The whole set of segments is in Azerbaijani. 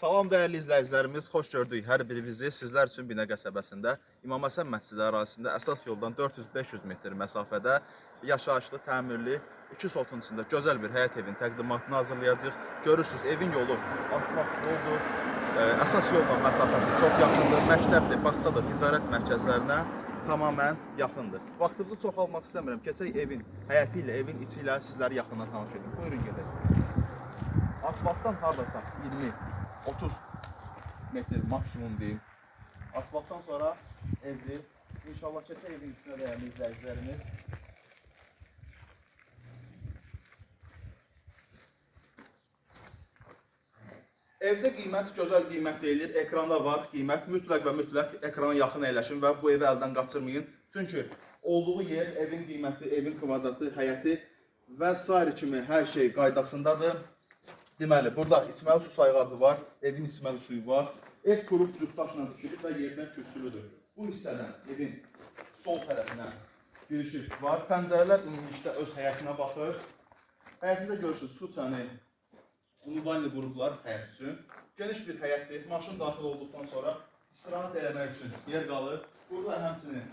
Salam dəyərli izləyicilərimiz, xoş gördük hər birinizi. Sizlər üçün Binə qəsəbəsində İmam Həsən məscidi ərazisində əsas yoldan 400-500 metr məsafədə yaşayışlı, təmirli, iki sotun içində gözəl bir həyət evinin təqdimatını hazırlayacağıq. Görürsüz, evin yolu asfalt yoldur. Əsas yolla məsafəsi çox yaxındır. Məktəbdir, bağçadır, ticarət mərkəzlərinə tamamilə yaxındır. Vaxtınızı çox almaq istəmirəm. Keçək evin həyəti evin içi ilə sizləri yaxından tanış edim. Buyurun gedək. Asfaltdan hardasa 20 30 metr maksimum deyim. Asfaltdan sonra evdir. İnşallah keçək evin üstünə dəyərli izləyicilərimiz. Evdə qiymət gözəl qiymət deyilir. Ekranda var qiymət. Mütləq və mütləq ekrana yaxın əyləşin və bu evi əldən qaçırmayın. Çünki olduğu yer, evin qiyməti, evin kvadratı, həyəti və sair kimi hər şey qaydasındadır. Deməli, burada içməli su sayğacı var, evin içməli suyu var. Ev qurub cütdaşla tikilib və yerdən kürsülüdür. Bu hissədən evin sol tərəfinə girişi var. Pəncərələr ümumilikdə öz həyətinə baxır. Həyətində görürsünüz su çəni Ünvanlı qurublar həyət üçün. Geniş bir həyətdir. Maşın daxil olduqdan sonra istirahət eləmək üçün yer qalır. Burada həmçinin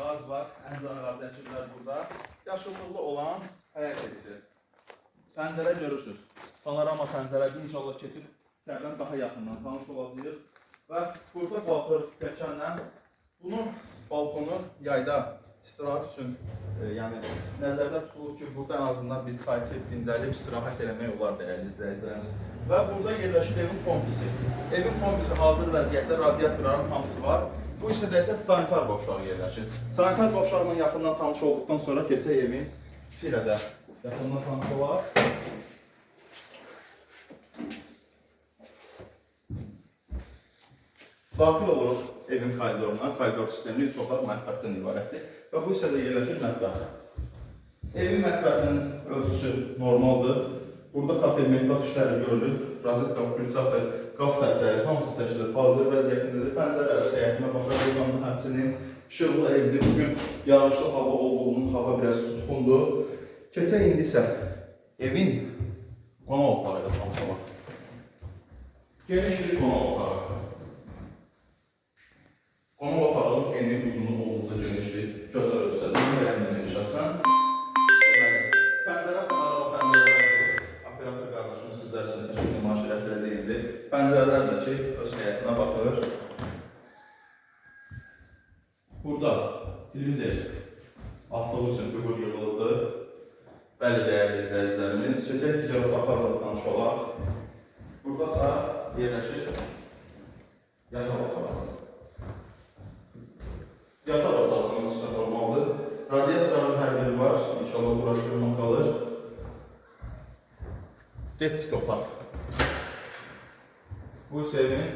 ağac var, əncər ağacı əkirlər burada. Yaşıllıqlı olan həyət evidir. Pəncərə görürsünüz. Panorama pəncərədir. İnşallah keçib içərdən daha yaxından tanış olacağıq. Və burada qalxır pəçənlə. Bunun balkonu yayda istirahət üçün e, yəni nəzərdə tutulur ki, burada ən azından bir içib dincəlib istirahət eləmək olar dəyərli izləyicilərimiz. Və burada yerləşir evin kombisi. Evin kombisi hazır vəziyyətdə radiatorların hamısı var. Bu hissədə isə sanitar qovşağı yerləşir. Sanitar qovşağıyla yaxından tanış olduqdan sonra keçək evin içi ilə də yaxından tanış olaq. Daxil oluruq evin koridoruna. Koridor sistemli üç otaq mətbəxdən ibarətdir. Və bu hissədə yerləşir mətbəx. Evin mətbəxinin ölçüsü normaldır. Burada kafe metal işləri görülür. Razetka, pülsator, qaz təpləri hamısı çəkilir. Hazır vəziyyətindədir. Pəncərələr səyahətinə baxar. Buradan da həmçinin işıqlı evdir. Bugün yağışlı hava olduğunun hava biraz tutqundur. Keçək indi isə evin qonaq otağı ilə tanış olaq. Geniş bir qonaq otağı. Qonaq otağının eni, uzunu olduqca genişdir. Gözəl ölçüsədir. Bunu bəyənməyə şəxsən. Pəncərə panorama pəncərələrdir. Operator qardaşımız sizlər üçün seçimini maaş elətdirəcəkdir. Pəncərələr də ki, öz həyətinə baxır. Burada televizor, avtobus üçün qubur yığılıdır. Bəli, dəyərli izləyicilərimiz, keçək otaqlarla tanış olaq. Buradasa yerləşir yataq otağı. Yataq otağının üstü normaldır. Radiatorların hər biri var. İnşallah uğraşdırma qalır. Detsk otaq. Bu isə evin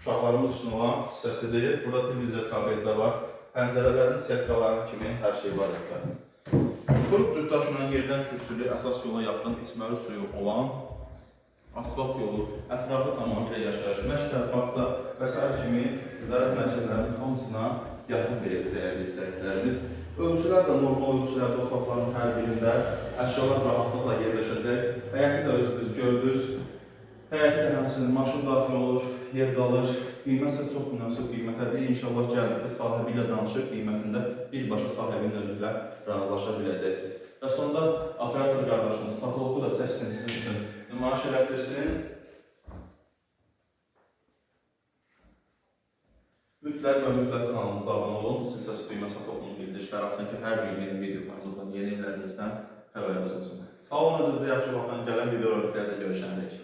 uşaqlarımız üçün olan hissəsidir. Burada televizor kabeli də var. Pəncərələrin setkaları kimi hər şey var evdə. Qrup cütdaşla yerdən kürsülü əsas yola yaxın içməli suyu olan asfalt yolu, ətrafı tamamilə yaşayış, məktəb, bağça və s. kimi ticarət mərkəzlərinin hamısına yaxın bir evdir dəyərli izləyicilərimiz. Ölçülər də normal ölçülərdə otaqların hər birində əşyalar rahatlıqla yerləşəcək. Həyəti də özünüz gördünüz. Həyəti də həmçinin maşın daxil olur, yer qalır. Qiymət isə çox münasib qiymətədir. İnşallah gəldikdə sahibi ilə danışıb qiymətində birbaşa sahibinin özü ilə razılaşa biləcəksiniz. Və sonda operator qardaşımız patoloqu da çəksin sizin üçün nümayiş elətdirsin. Mütləq və mütləq kanalımıza abunə olun. Siz səs duyması toplum bildirişlər açın ki, hər gün yeni videolarımızdan, yeni evlərimizdən xəbərimiz olsun. Sağ olun, özünüzə yaxşı baxın. Gələn videolarda görüşəndək.